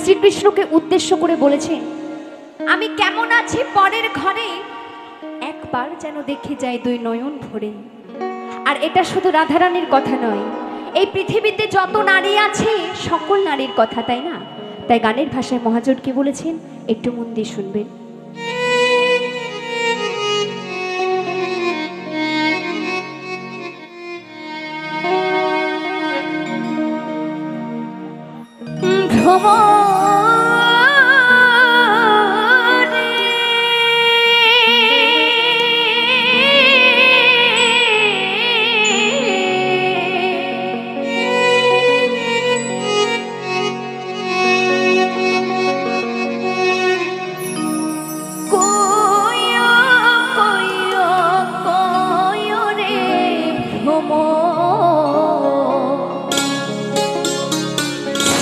শ্রীকৃষ্ণকে উদ্দেশ্য করে বলেছেন আমি কেমন আছি পরের ঘরে? একবার যেন দেখে যায় দুই নয়ন ভরে। আর এটা শুধু রাধারানীর কথা নয়, এই পৃথিবীতে যত নারী আছে, সকল নারীর কথা, তাই না? তাই গানের ভাষায় মহাজন কি বলেছেন, একটু মন দিয়ে শুনবেন। home.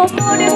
Come on,